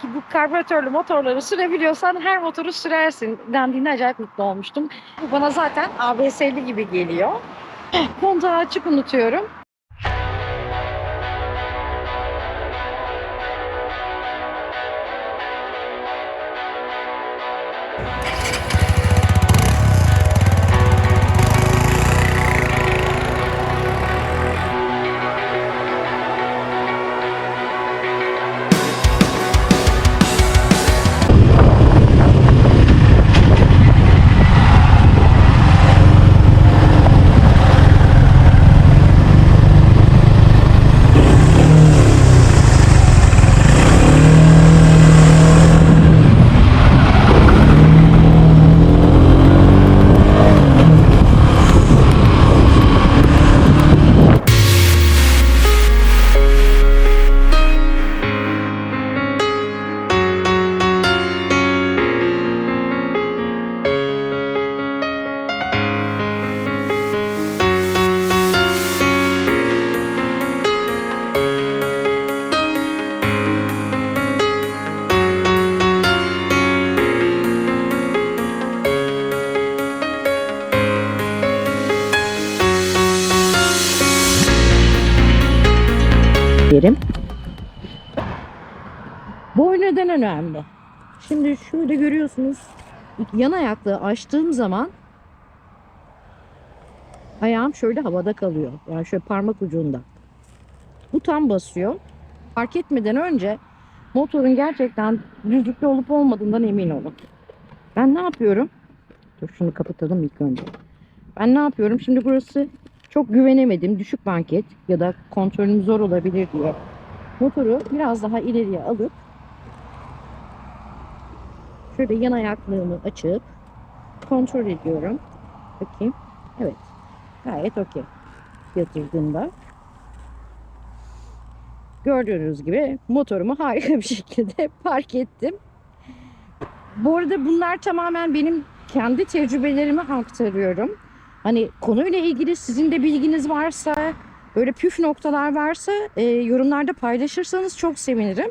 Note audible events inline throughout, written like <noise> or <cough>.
Ki bu karbüratörlü motorları sürebiliyorsan her motoru sürersin dendiğinde acayip mutlu olmuştum. Bu bana zaten ABS'li gibi geliyor. <clears throat> Kontağı açık unutuyorum. Yerim. Boy neden önemli? Şimdi şöyle görüyorsunuz. Yan ayaklığı açtığım zaman ayağım şöyle havada kalıyor. Yani şöyle parmak ucunda. Bu tam basıyor. Fark etmeden önce motorun gerçekten düzlükte olup olmadığından emin olun. Ben ne yapıyorum? Dur şunu kapatalım ilk önce. Ben ne yapıyorum? Şimdi burası çok güvenemedim. Düşük banket ya da kontrolüm zor olabilir diye. Motoru biraz daha ileriye alıp şöyle yan ayaklığımı açıp kontrol ediyorum. Bakayım. Evet. Gayet okey. Yatırdığımda. Gördüğünüz gibi motorumu harika bir şekilde <laughs> park ettim. Bu arada bunlar tamamen benim kendi tecrübelerimi aktarıyorum. Hani konuyla ilgili sizin de bilginiz varsa, böyle püf noktalar varsa e, yorumlarda paylaşırsanız çok sevinirim.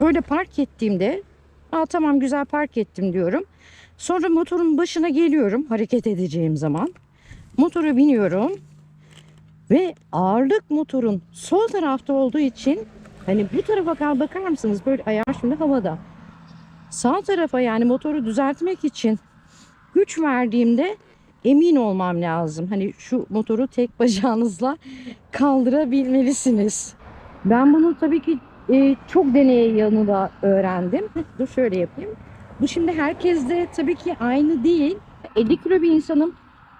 Böyle park ettiğimde, Aa, tamam güzel park ettim diyorum. Sonra motorun başına geliyorum hareket edeceğim zaman. Motora biniyorum ve ağırlık motorun sol tarafta olduğu için hani bu tarafa bakar, mısınız? Böyle ayağım şimdi havada. Sağ tarafa yani motoru düzeltmek için güç verdiğimde emin olmam lazım. Hani şu motoru tek bacağınızla <laughs> kaldırabilmelisiniz. Ben bunu tabii ki e, çok deneye yanında öğrendim. Dur şöyle yapayım. Bu şimdi herkeste tabii ki aynı değil. 50 kilo bir insanım.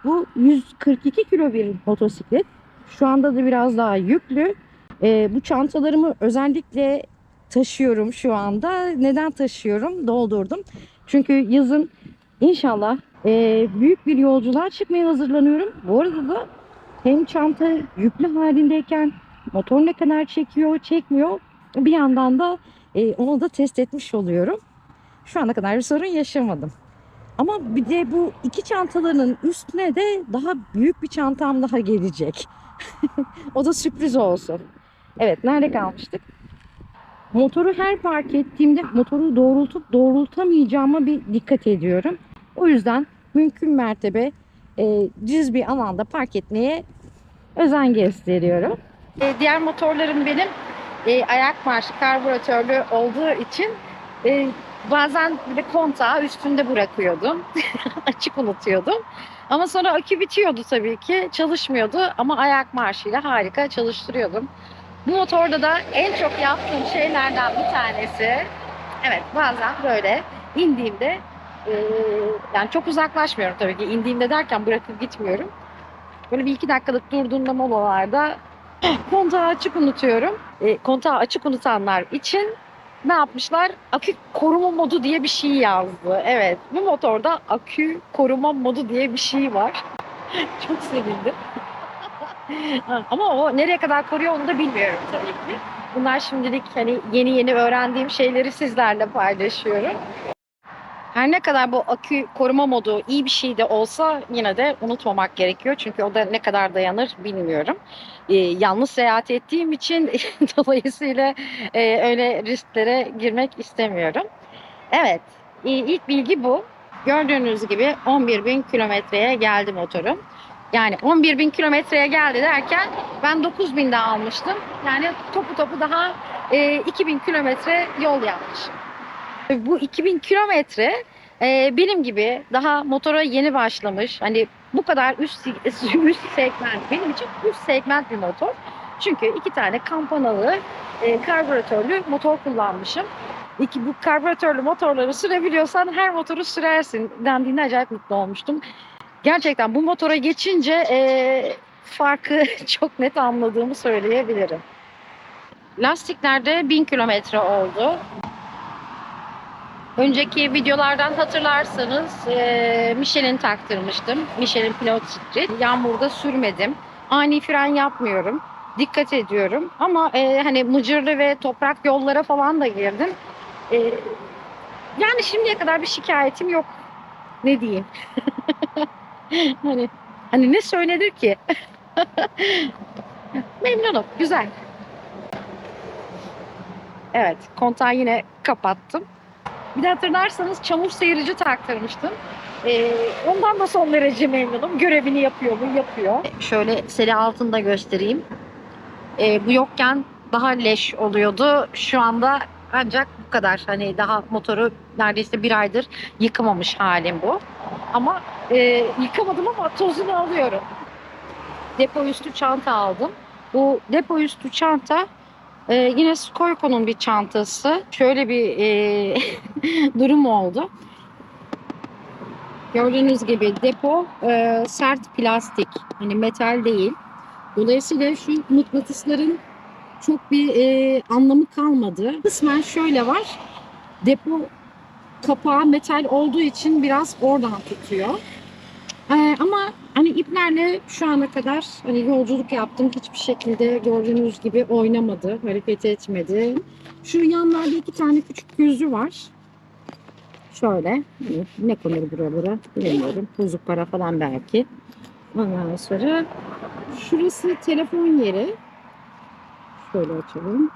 Bu 142 kilo bir motosiklet. Şu anda da biraz daha yüklü. E, bu çantalarımı özellikle taşıyorum şu anda. Neden taşıyorum? Doldurdum. Çünkü yazın inşallah e, büyük bir yolculuğa çıkmaya hazırlanıyorum. Bu arada da hem çanta yüklü halindeyken motor ne kadar çekiyor, çekmiyor bir yandan da e, onu da test etmiş oluyorum. Şu ana kadar bir sorun yaşamadım. Ama bir de bu iki çantaların üstüne de daha büyük bir çantam daha gelecek. <laughs> o da sürpriz olsun. Evet nerede kalmıştık? Motoru her park ettiğimde motoru doğrultup doğrultamayacağıma bir dikkat ediyorum. O yüzden mümkün mertebe e, düz bir alanda park etmeye özen gösteriyorum. E, diğer motorlarım benim e, ayak marşı karbüratörlü olduğu için e, bazen bir de kontağı üstünde bırakıyordum. <laughs> Açık unutuyordum. Ama sonra akü bitiyordu tabii ki. Çalışmıyordu ama ayak marşıyla harika çalıştırıyordum. Bu motorda da en çok yaptığım şeylerden bir tanesi evet bazen böyle indiğimde e, yani çok uzaklaşmıyorum tabii ki indiğimde derken bırakıp gitmiyorum. Böyle bir iki dakikalık durduğumda molalarda <clears throat> kontağı açık unutuyorum. E, kontağı açık unutanlar için ne yapmışlar? Akü koruma modu diye bir şey yazdı. Evet bu motorda akü koruma modu diye bir şey var. <laughs> çok sevindim. <laughs> Ama o nereye kadar koruyor onu da bilmiyorum tabii ki. Bunlar şimdilik hani yeni yeni öğrendiğim şeyleri sizlerle paylaşıyorum. Her ne kadar bu akü koruma modu iyi bir şey de olsa yine de unutmamak gerekiyor. Çünkü o da ne kadar dayanır bilmiyorum. Ee, yalnız seyahat ettiğim için <laughs> dolayısıyla e, öyle risklere girmek istemiyorum. Evet, e, ilk bilgi bu. Gördüğünüz gibi 11.000 kilometreye geldi motorum. Yani 11.000 kilometreye geldi derken ben 9.000'de almıştım. Yani topu topu daha e, 2000 kilometre yol yapmışım. Bu 2000 kilometre e, benim gibi daha motora yeni başlamış. Hani bu kadar üst, <laughs> üst segment benim için üst segment bir motor. Çünkü iki tane kampanalı e, karbüratörlü motor kullanmışım. İki, bu karbüratörlü motorları sürebiliyorsan her motoru sürersin dendiğinde acayip mutlu olmuştum. Gerçekten bu motora geçince e, farkı <laughs> çok net anladığımı söyleyebilirim. Lastikler 1000 kilometre oldu. Önceki videolardan hatırlarsanız e, Michelin taktırmıştım. Michelin Pilot Street. Yağmurda sürmedim. Ani fren yapmıyorum. Dikkat ediyorum. Ama e, hani mıcırlı ve toprak yollara falan da girdim. E, yani şimdiye kadar bir şikayetim yok. Ne diyeyim? <laughs> hani hani ne söylenir ki? <laughs> Memnunum. Güzel. Evet. Kontağı yine kapattım. Bir de hatırlarsanız çamur seyirici taktırmıştım. Ee, ondan da son derece memnunum. Görevini yapıyor mu? Yapıyor. Şöyle seri altında göstereyim. Ee, bu yokken daha leş oluyordu. Şu anda ancak bu kadar. Hani daha motoru neredeyse bir aydır yıkamamış halim bu. Ama e, yıkamadım ama tozunu alıyorum. Depo üstü çanta aldım. Bu depo üstü çanta e, yine Skoyko'nun bir çantası. Şöyle bir e, <laughs> durum oldu. Gördüğünüz gibi depo e, sert plastik. Hani metal değil. Dolayısıyla şu mıknatısların çok bir e, anlamı kalmadı. Kısmen şöyle var. Depo kapağı metal olduğu için biraz oradan tutuyor. Ee, ama hani iplerle şu ana kadar hani yolculuk yaptım hiçbir şekilde gördüğünüz gibi oynamadı, hareket etmedi. Şu yanlarda iki tane küçük gözü var. Şöyle hani ne konur buralara bilmiyorum. Bozuk para falan belki. Ondan sonra şurası telefon yeri. Şöyle açalım.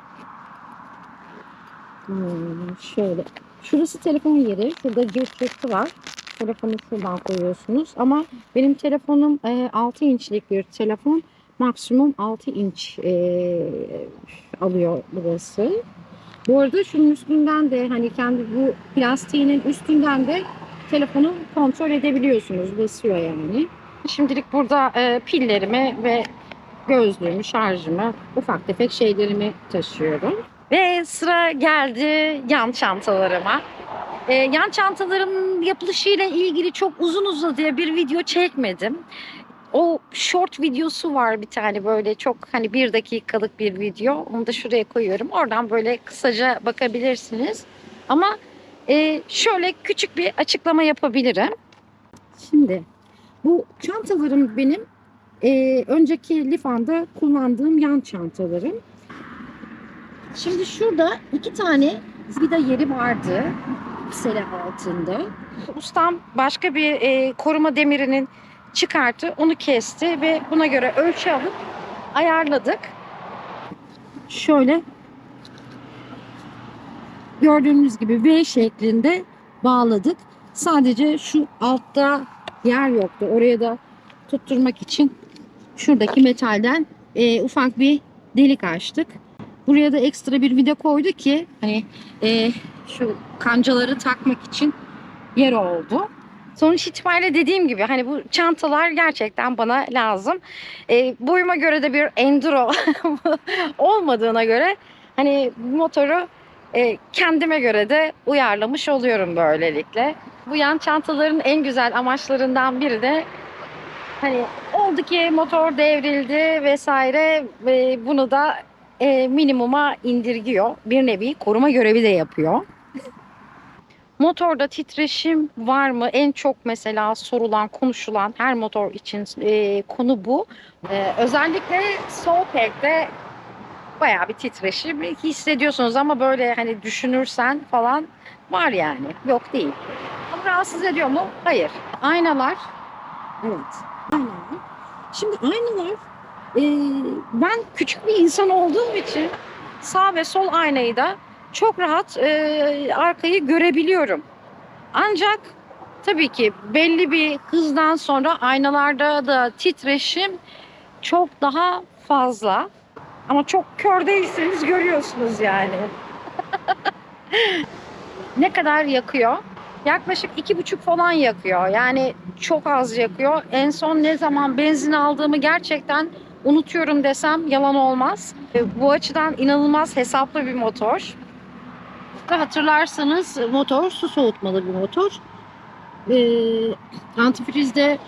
Hmm, şöyle. Şurası telefon yeri. Şurada cırtı var. Telefonu şuradan koyuyorsunuz. Ama benim telefonum e, 6 inçlik bir telefon. Maksimum 6 inç e, alıyor burası. Bu arada şunun üstünden de hani kendi bu plastiğinin üstünden de telefonu kontrol edebiliyorsunuz. Basıyor yani. Şimdilik burada e, pillerimi ve gözlüğümü, şarjımı, ufak tefek şeylerimi taşıyorum. Ve sıra geldi yan çantalarıma. Ee, yan çantaların yapılışıyla ilgili çok uzun uzadıya bir video çekmedim. O short videosu var bir tane böyle çok hani bir dakikalık bir video. Onu da şuraya koyuyorum. Oradan böyle kısaca bakabilirsiniz. Ama e, şöyle küçük bir açıklama yapabilirim. Şimdi bu çantalarım benim e, önceki Lifan'da kullandığım yan çantalarım. Şimdi şurada iki tane vida yeri vardı sele altında. Ustam başka bir e, koruma demirinin çıkarttı, onu kesti ve buna göre ölçü alıp ayarladık. Şöyle gördüğünüz gibi V şeklinde bağladık. Sadece şu altta yer yoktu. Oraya da tutturmak için şuradaki metalden e, ufak bir delik açtık. Buraya da ekstra bir vida koydu ki hani e, şu kancaları takmak için yer oldu. Sonuç itibariyle dediğim gibi hani bu çantalar gerçekten bana lazım. E, boyuma göre de bir enduro <laughs> olmadığına göre hani motoru e, kendime göre de uyarlamış oluyorum böylelikle. Bu yan çantaların en güzel amaçlarından biri de hani oldu ki motor devrildi vesaire ve bunu da e, minimuma indirgiyor. Bir nevi koruma görevi de yapıyor. Motorda titreşim var mı? En çok mesela sorulan, konuşulan her motor için e, konu bu. E, özellikle sol pekte bayağı bir titreşim hissediyorsunuz ama böyle hani düşünürsen falan var yani. Yok değil. rahatsız ediyor mu? Hayır. Aynalar. Evet. Aynalar. Şimdi aynalar e, ben küçük bir insan olduğum için sağ ve sol aynayı da çok rahat e, arkayı görebiliyorum. Ancak tabii ki belli bir hızdan sonra aynalarda da titreşim çok daha fazla. Ama çok kör değilseniz görüyorsunuz yani. <laughs> ne kadar yakıyor? Yaklaşık iki buçuk falan yakıyor. Yani çok az yakıyor. En son ne zaman benzin aldığımı gerçekten unutuyorum desem yalan olmaz. E, Bu açıdan inanılmaz hesaplı bir motor. Hatırlarsanız motor su soğutmalı bir motor. Ee, antifrizde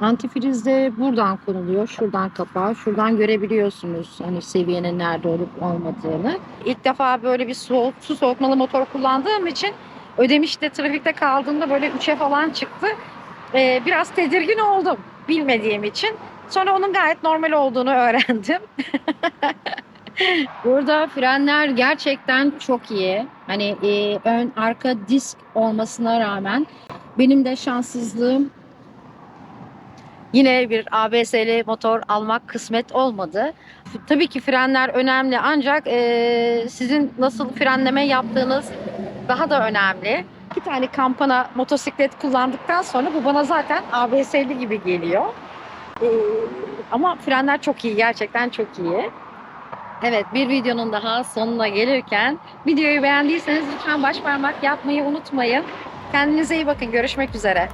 antifrizde buradan konuluyor. Şuradan kapağı. Şuradan görebiliyorsunuz hani seviyenin nerede olup olmadığını. İlk defa böyle bir su, su soğutmalı motor kullandığım için Ödemiş'te trafikte kaldığımda böyle 3'e falan çıktı. Ee, biraz tedirgin oldum bilmediğim için. Sonra onun gayet normal olduğunu <laughs> öğrendim. <laughs> Burada frenler gerçekten çok iyi. Hani e, ön arka disk olmasına rağmen benim de şanssızlığım yine bir ABS'li motor almak kısmet olmadı. Tabii ki frenler önemli ancak e, sizin nasıl frenleme yaptığınız daha da önemli. İki tane kampana motosiklet kullandıktan sonra bu bana zaten ABS'li gibi geliyor. E, ama frenler çok iyi gerçekten çok iyi. Evet bir videonun daha sonuna gelirken videoyu beğendiyseniz lütfen baş parmak yapmayı unutmayın. Kendinize iyi bakın. Görüşmek üzere.